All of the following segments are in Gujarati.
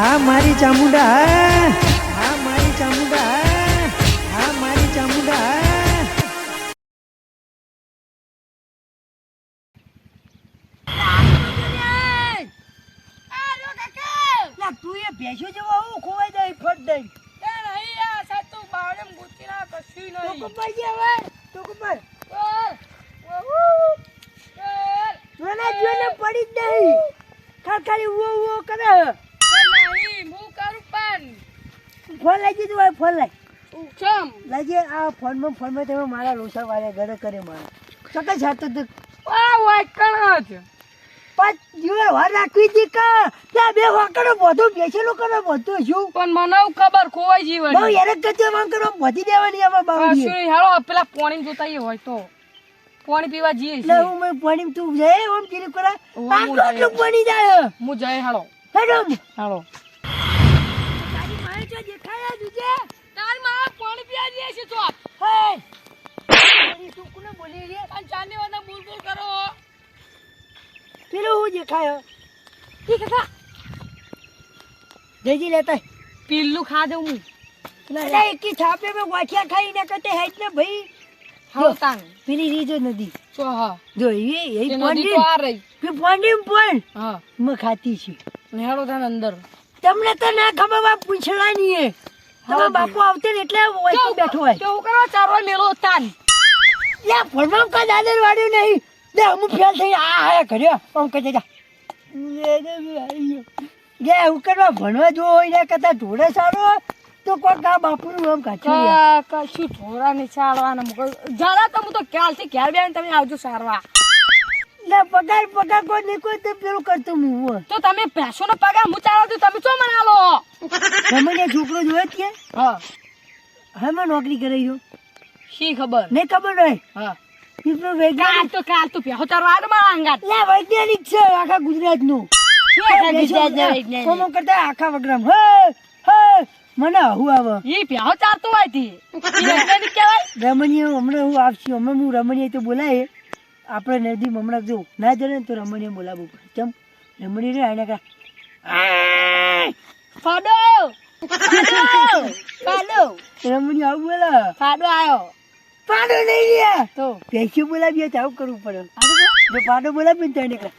હા મારી ચામુંડા હા મારી ચામુંડા હા મારી ચામુંડા. તું એ ભેંસો જેવો હું ખોવાઈ જાય ફટ દઈ. તો કુંભાર જે હવે તો કુંભાર મને જોઈને પડી જ નહીં. ખાલી ખાલી ઉવો ઉવો કરે. ફોન લઈ દીધું હોય ફોન લઈ લાગે આ ફોનમાં ફોનમાં તમે મારા લોસા વાળા ઘરે કરે મારા. સકે જાતો તો પાંચ જીવે વાર રાખવી હતી કા ત્યાં બે વાકડો બધું બેસેલું કરો બધું શું? પણ મને ખબર ખોવાઈ જીવે બહુ યાર કચે કરો બધી દેવાની આમાં બાવડી શું હાલો પેલા પોણી જોતા હોય તો. પાણી પીવા જઈએ એટલે. હું મેં પાણી તું જાય ઓમ કીધું કરા. ઓમ આટલું પાણી જાય હું. જાય હાલો. હેડમ હાલો. તારી માય જો દેખાયા દુજે તારી માં પોણી પીવા જઈએ છીએ ચોપ હે? તારી તું કોને બોલી રે? અને ચાંદી વાળા બોલ બોલ કરો. પેલું હું દેખાયો? ઠીક હતા જયજી લેતા પીલું ખા દઉં હું. અરે એકી છાપે મેં વાઠિયા ખાઈ ને કરતે હેડ ને ભાઈ. હાલો તાન પેલી રીજો નદી. ચો હા. જો એ એ તે પોંડી તો આ રહી. કે પોંડી પણ હા. મેં ખાતી છે. ને હેડો તાન અંદર. તમને તો ના ખબર બા પૂછડાની હે તમારા હા, બાપુ આવતે ને એટલે વચ્ચે બેઠો હોય. તો હું કરવા ચારવા મેલો તાન. લે ફરમામ કા દાદર વાડ્યું નહીં. લે હું ફેલ થઈ આ આયા કર્યો આમ કહી જા લે હું કરવા ભણવા જો હોય ને કદા ઢોળે સારો તો કોક કા બાપુનું આમ કાચું કશું ઢોરા ને ચાલવાના. મુકો જરા તો હું તો ક્યારથી ઘેર બેન તમે આવજો સારવા લે પગાર પગાર કોઈ નહીં કોઈ તો પેલું કરતું હું હું. તો તમે ભેંસો નો પગાર હું ચાલો તો તમે શું મને આલો રમણીય છોકરો જોયો કે? હા. હામાં નોકરી કરે રહ્યો શી ખબર? નહીં ખબર હોય? હા. પીપળો વૈજ્ઞાનિક તો કાલ તો ભેંસો આડો મારા અંગાત લે વૈજ્ઞાનિક છે આખા ગુજરાતનું કોમો કરતા આખા વગરામ હે હે મને આવું ભેંસો ચારતો હોયથી વૈજ્ઞાનિક કહેવાય. રમણીય હમણાં હું આવશું. હમણાં હું રમણીય તો બોલાય. આપણે નદી હમણાં જો ના ને તો રમણીએ બોલાવવું પડે. ચમ રમણી રે આને કા ફાડો ફાડો રમણી આવું બોલા? ફાડો આવ્યો ફાડો નહીં રહ્યા તો? ભેંસી બોલાવીએ તો આવું કરવું પડે. જો ફાડો બોલાવીએ ને તો એને કા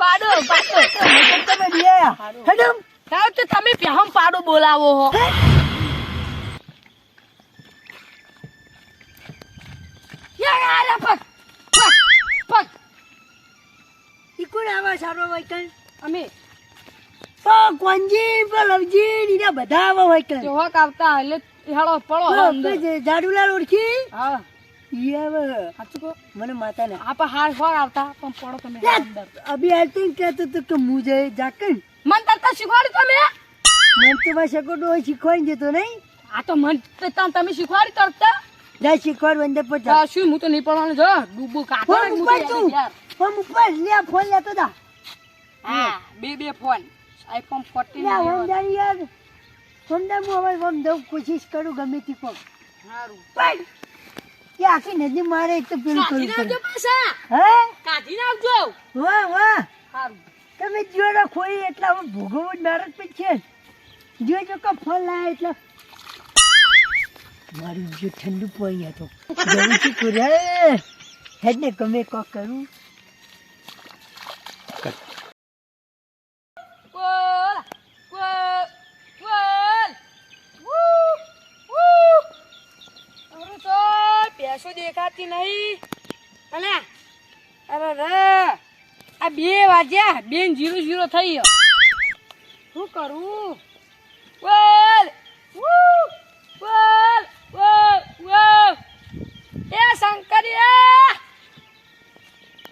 પાડો પાડો તમે હેડમ તો તમે ભેહમ પાડો બોલાવો હો? યા પગ પગ પગ. ઈ કોણ આવા સારો હોય અમે. ઓ કોંજી લવજી નીના બધા આવા હોય કણ જોહક આવતા એટલે હાલો પડો જાડુલાલ ઓળખી? હા. ઈ આવે. સાચું કહો. મને માતા ને આપા હાર હોર આવતા પણ પડો તમે અભી હાલતું કહેતો તો કે હું જઈ જાકન. મન તરતા શીખવાડી તમે? મને તો શીખવાડી દેતો નહીં. આ તો મન તમે શીખવાડી તરતા જા શીખવાડ વંદે પર જા શું હું તો નહીં પડવાનું જો. ડૂબું ફોન ઉપર તું ફોન ઉપર લે ફોન લેતો જા. હા બે બે ફોન. આઈફોન ફોર્ટીન લે વંદારી યાર. વંદા હું હવે વમ દઉં. કોશિશ કરું ગમે તે કોક સારું પણ કે આખી નદી મારે એક તો પેલું કરું કાઢી પાછા હે? કાઢી નાખજો. વાહ વાહ. સારું તમે જોડો ખોઈ એટલા હું ભોગવું નરક પછી જોજો છે. જો જો કે ફોન લાય એટલે મારું જો ઠંડુ પોઈ હતો. જવું છું કુરે હેડ ને ગમે કોક કરું. તો દેખાતી નહીં. અને અરે રે આ બે વાગ્યા બેન જીરો જીરો થઈ ગયો. શું કરું? બોલ વૂ બોલ બોલ બોલ એ શંકરિયા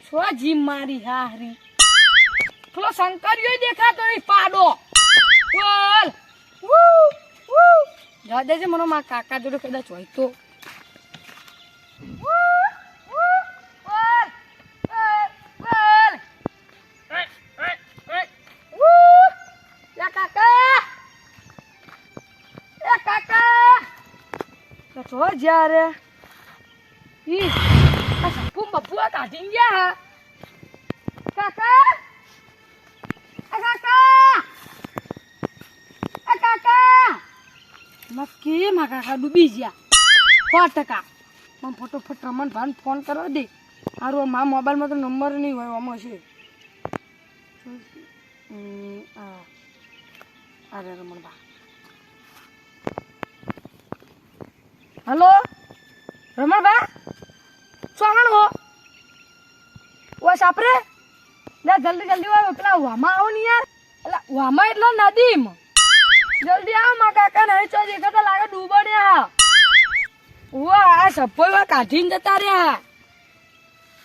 છો જીમ મારી હારી પેલો શંકરીઓ દેખાતો નહીં પાડો! બોલ! જવા દેજે મને મારા કાકા જોડે કદાચ હોય તો. Woo, Woo, Ih, essa pomba boa tadinha! Cacá! A cacá! A cacá! નક્કી માં કાકા ડૂબી ગયા સો ટકા મને ફટોફટ રમણ ભાન ફોન કરવા દે મારું મા મોબાઈલમાં તો નંબર નહીં હોય આમાં છે અરે રમણભા હલો રમણભા આગળ હો. ઓય સાપરે, લે જલ્દી જલ્દી ઓય પેલા વામા આવો ને યાર. એટલે વામા એટલે નદીમ. જલ્દી આવ મા કાકા, નહીં ચો દેખાતા લાગે ડૂબડ્યા ઉવા આ એવા કાઢીને જતા રહ્યા.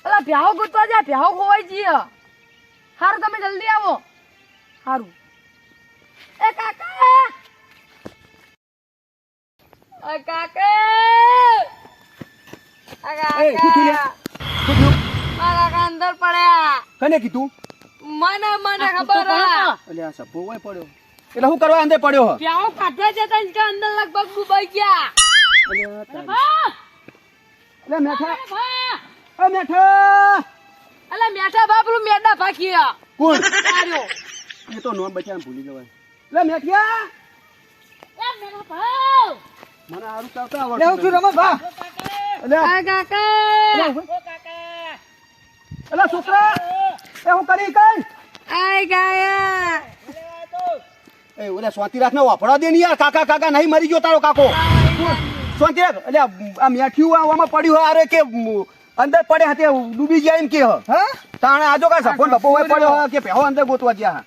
પેલા પ્યાહો ગોતવા જાય પ્યાહો ખોવાઈ જઈએ. હારું, તમે જલ્દી આવો. હારું. એ કાકા! કાકા! એ, શું થયું? શું થયું? મારા પડ્યા. કને કીધું? મને મને ખબર એટલે આ હોય પડ્યો. એટલે શું કરવા અંદર પડ્યો હ પ્યાઓ કાઢવા જતા કે અંદર લગભગ ડૂબાઈ ગયા. એટલે મેઠા. એ મેઠા. અલા મેઠા બાપરું મેડા ભાગ્યા કોણ? આર્યો એ તો નોમ બચાવ ભૂલી જવાય. એટલે મેઠિયા. એ મેરા ભાવ. મને હારું કરતા આવડતું છું રમત ભા. એટલે આ કાકા. એટલે છોકરા. એ હું કરી કઈ? આય ગયા એ ઓલે સ્વાતિ રાખ ને વાપરવા દે ને યાર. કાકા કાકા નહીં મરી ગયો તારો કાકો. સ્વાતિ રાખ એટલે આ મેઠિયું આ આમાં પડ્યું અરે કે અંદર પડે હતે ડૂબી જાય એમ કે હ. તાણે આજો કા સફોન બપો હોય પડ્યો કે પેહો અંદર ગોતવા ગયા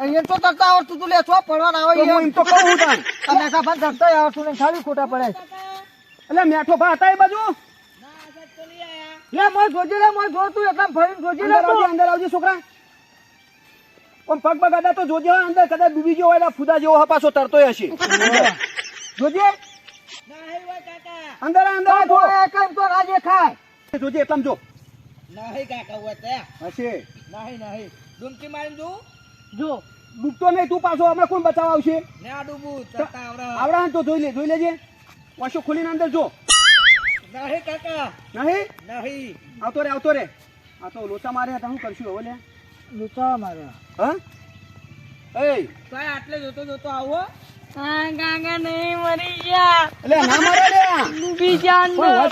અહીંયા તો તરતા આવડતું તું લે છો પડવાના આવે એમ. તો કહું હું તાણ તમે કાફા કરતા આવડતું ને ખાલી ખોટા પડે. એટલે મેઠો ભા હતા એ બાજુ? લે મોય જોજી લે મોય જો તું ફરીને જોજી લે અંદર આવજો છોકરા. પણ પગ પગ તો જોજે અંદર કદાચ ડૂબી ગયો હોય ફુદા જેવો હ પાછો તરતોય હશે. જોજે? અંદર અંદર જો. તો રાજે ખાય. જોજે એટલામ જો. નહીં કાકા હોય તે હશે. નહીં નહીં. ડૂમકી જો. ડૂબતો નહીં તું પાછો હમણાં કોણ બચાવ આવશે? ને આ ડૂબું આવડા. ને તો જોઈ લે જોઈ લેજે. પાછો ખોલીને અંદર જો. નહીં કાકા. નહીં? નહીં. આવતો રે આવતો રે. આ તો લોચા મારે તો હું કરશું હવે લે. લૂંટા મારે હા? એ કાય આટલે જોતો જોતો આવો. કાકા નહીં મરી ગયા. એટલે ના મારે લે ડૂબી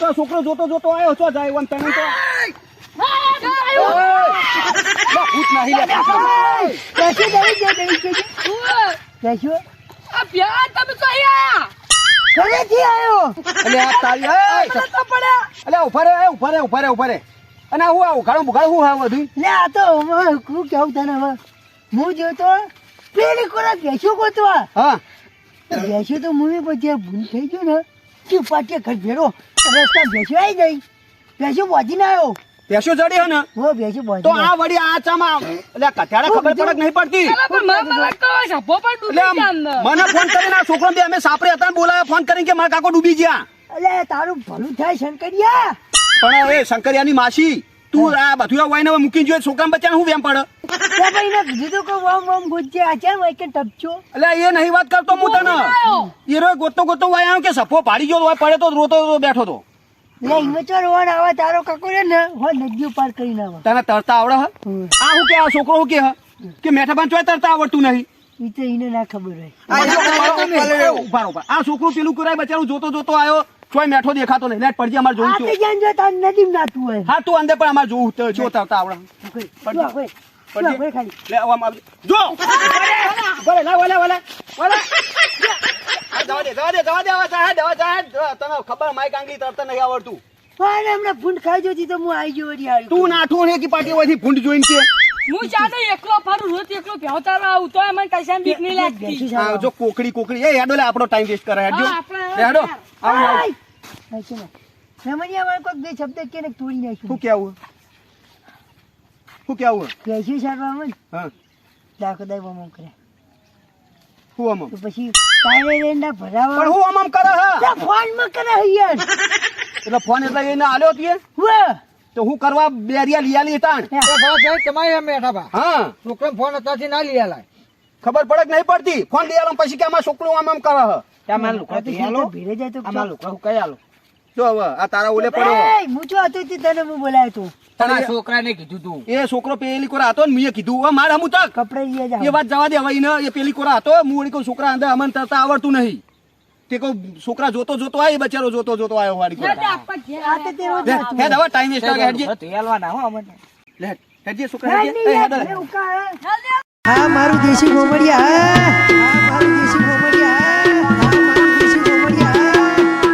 તો છોકરો જોતો જોતો આવ્યો છો જાય એમ તને તો. ભૂત નહીં લે પાછળ. કેસે દઈ દે દઈ દે આ પ્યા તમે તો અહીંયા. ઘરેથી આવ્યો. એટલે આ તારી પડ્યા. એટલે ઊભા રે ઊભા રે ઊભા રે ઊભા રે અને હું આ ઉઘાડું બુઘાડું હું આ બધું? લે આ તો હું કેવું તને હવે? હું જોતો પેલી કોરા બેસ્યો ગોતવા. હા. બેસ્યો તો મુવી પછી ભૂલ થઈ ગયું ને કે પાટીએ ઘર ભેડો રસ્તા આવી ગઈ. બેસ્યો પહોંચીને આવ્યો. પેશો ચડી હે ને હો બેસ્યો તો આ વડી આ ચામાં એટલે કથાડા ખબર પડક નહીં પડતી. મને ફોન કરીને આ છોકરો બે અમે સાપરે હતા ને બોલાયા ફોન કરીને કે મારા કાકો ડૂબી ગયા. એટલે તારું ભલું થાય શંકરિયા. પણ એ શંકરિયાની માસી તું આ બધું વાઈને હવે મૂકી જોઈએ છોકરા બચ્ચાને હું વેમ પડે? ત્યાં ભાઈ ને કીધું કે વમ વમ ગોજે આચાર વાય કે ટપચો? એટલે એ નહીં વાત કરતો હું તને એ ગોતો ગોતો વાય આવ્યો કે સફો પાડી ગયો હોય પડે તો રોતો રોતો બેઠો તો. લે ઇમે તો રોવાન આવા તારો કાકો રે ને હો નદીઓ પાર કરીને આવા. તને તરતા આવડે હ? આ હું કે આ છોકરો હું કે હ? કે મેઠા બાન ચોય તરતા આવડતું નહીં? ઈ તો ઈને ના ખબર હોય. ઊભા ઊભા આ છોકરો પેલું કરાય બચારું જોતો જોતો આવ્યો ચોય મેઠો દેખાતો નહીં. લેટ પડજે અમારે જોવું આ જાન જો તાર નદી નાતું હોય. હા તું અંદર પણ અમારે જોવું તો જો તરતા આવડે. પડજે. પડજે. લે આવા જો! ભલે લા વાલા વાલા વાલા આ જવા દે જવા દે જવા સાહેબ આવા સાહેબ તને ખબર માઈક આંગળી તરત નહીં આવડતું. હમણાં ફૂંડ ખાઈ જોતી તો હું આવી ગયો વળી તું નાઠું ને કી પાટી હોયથી ભૂંડ જોઈને કે. હું ચાલો એકલો ફરું રોજ એકલો પ્યાવ તારવા આવું તો મને કશા બીક નહીં લાગતી. આ જો કોકડી કોકડી. એ હેડો લે આપણો ટાઈમ વેસ્ટ કરે લે, હેડો. આવો, આવો. રમણીયા વાળા કોઈક બે શબ્દ કે ને તોડી શું નાખ્યું કેવું શું કેવું બેસી સારવા માં હા. દાખો દાઈ બમ કરે શું આમ આમ? પછી તારે રેંડા ભરાવા પણ હું આમ આમ કરે હે? ફોનમાં કરે યાર. એટલે ફોન એટલે એને આલ્યો તીએ? વાહ તો હું કરવા બેરિયા લીયા લી તાણ. તમારે એમ બેઠા બા. હા. છોકરો ફોન અત્યારથી ના લીયા લાય ખબર પડે કે નહીં પડતી? ફોન આલો પછી કે આમાં છોકરો આમ આમ કરે હ? ત્યાં આ તો ભીરે જાય તો આમાં લોકો કઈ આલો? જો હવે છોકરા આવડતું નહીં. તે કહું છોકરા જોતો જોતો આય બચારો જોતો જોતો આવ્યો છોકરા દેશી ગોમડિયા દેશી ગોમડિયા.